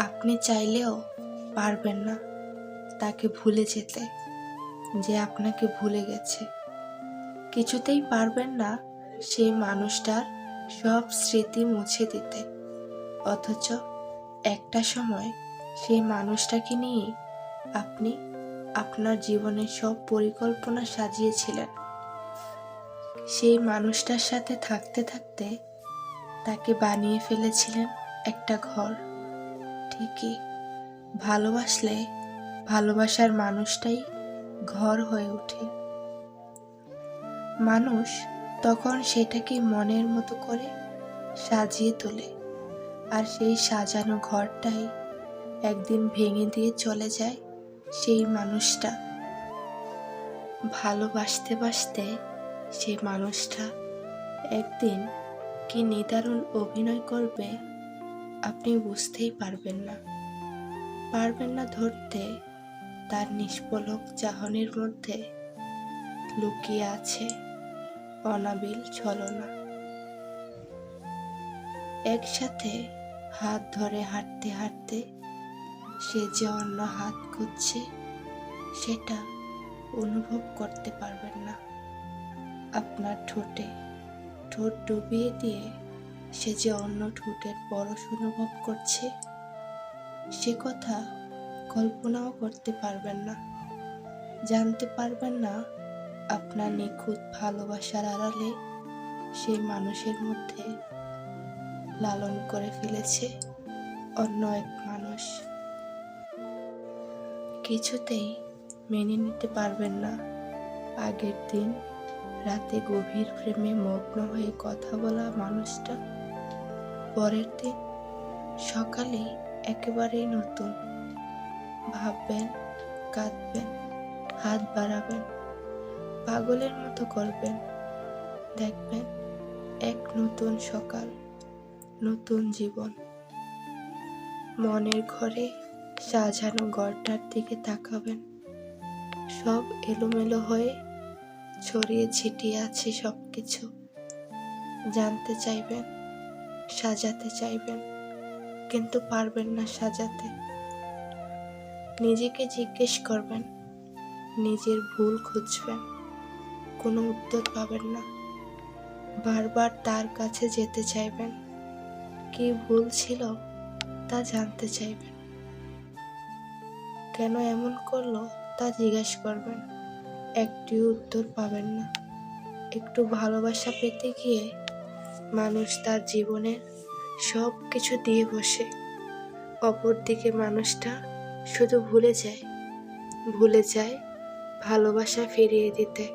আপনি চাইলেও পারবেন না তাকে ভুলে যেতে, যে আপনাকে ভুলে গেছে। কিছুতেই পারবেন না সেই মানুষটার সব স্মৃতি মুছে দিতে। অথচ একটা সময় সেই মানুষটাকে নিয়ে আপনি আপনার জীবনের সব পরিকল্পনা সাজিয়েছিলেন। সেই মানুষটার সাথে থাকতে থাকতে তাকে বানিয়ে ফেলেছিলেন একটা ঘর। ঠিকই ভালোবাসলে ভালোবাসার মানুষটাই ঘর হয়ে ওঠে। মানুষ তখন সেটাকে মনের মতো করে সাজিয়ে তোলে আর সেই সাজানো ঘরটাই একদিন ভেঙে দিয়ে চলে যায় সেই মানুষটা। ভালোবাসতে বাসতে সেই মানুষটা একদিন কি নিদারুণ অভিনয় করবে আপনি বুঝতেই পারবেন না। পারবেন না ধরতে, তার নিষ্পলক চাহনির মধ্যে লুকিয়ে আছে অনাবিল ছলনা। একসাথে হাত ধরে হাঁটতে হাঁটতে সে যে অন্য হাত খুঁজছে, সেটা অনুভব করতে পারবেন না। আপনার ঠোঁটে ঠোঁট ডুবিয়ে দিয়ে সে যে অন্য ঠোঁটের পরশ অনুভব করছে, সে কথা কল্পনাও করতে পারবেন না। জানতে পারবেন না আপনার নিখুঁত ভালোবাসার আড়ালে সেই মানুষের মধ্যে লালন করে ফেলেছে অন্য এক মানুষ। কিছুতেই মেনে নিতে পারবেন না। আগের দিন রাতে গভীর প্রেমে মগ্ন হয়ে কথা বলা মানুষটা পরের দিন সকালে একেবারেই নতুন। ভাববেন, কাঁদবেন, হাত বাড়াবেন, পাগলের মতো করবেন। দেখবেন, এক নতুন সকাল, নতুন জীবন। মনের ঘরে সাজানো ঘরটার দিকে তাকাবেন। সব এলোমেলো হয়ে ছড়িয়ে ছিটিয়ে আছে সব কিছু জানতে চাইবেন সাজাতে চাইবেন, কিন্তু পারবেন না সাজাতে। নিজেকে জিজ্ঞেস করবেন, নিজের ভুল খুঁজবেন, কোনো উত্তর পাবেন না। বারবার তার কাছে যেতে চাইবেন, কি ভুল ছিল তা জানতে চাইবেন। কেন এমন করল তা জিজ্ঞেস করবেন, একটিও উত্তর পাবেন না। একটু ভালোবাসা পেতে গিয়ে মানুষ তার জীবনের সব কিছু দিয়ে বসে। অপরদিকে মানুষটা শুধু ভুলে যায় ভুলে যায় ভালোবাসা ফিরিয়ে দিতে।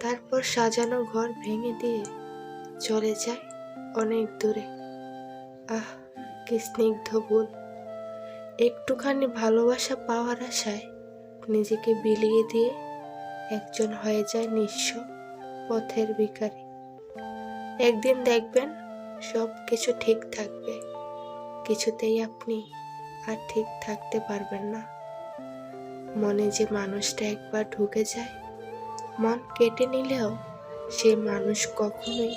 তারপর সাজানো ঘর ভেঙে দিয়ে চলে যায় অনেক দূরে। আহ, কি স্নিগ্ধ ভুল একটুখানি ভালোবাসা পাওয়ার আশায় নিজেকে বিলিয়ে দিয়ে একজন হয়ে যায় নিঃস্ব পথের ভিখারি। একদিন দেখবেন সব কিছু ঠিক থাকবে। কিছুতেই আপনি আর ঠিক থাকতে পারবেন না। মনে যে মানুষটা একবার ঢুকে যায়, মন কেটে নিলেও সে মানুষ কখনোই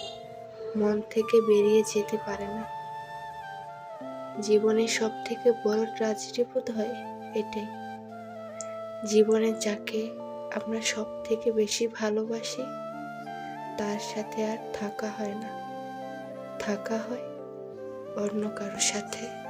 মন থেকে বেরিয়ে যেতে পারে না। জীবনের সব থেকে বড় ট্রাজেডি বোধ হয় এটাই। জীবনে যাকে আমরা সব থেকে বেশি ভালোবাসি তার সাথে আর থাকা হয় না। থাকা হয় অন্য কারোর সাথে।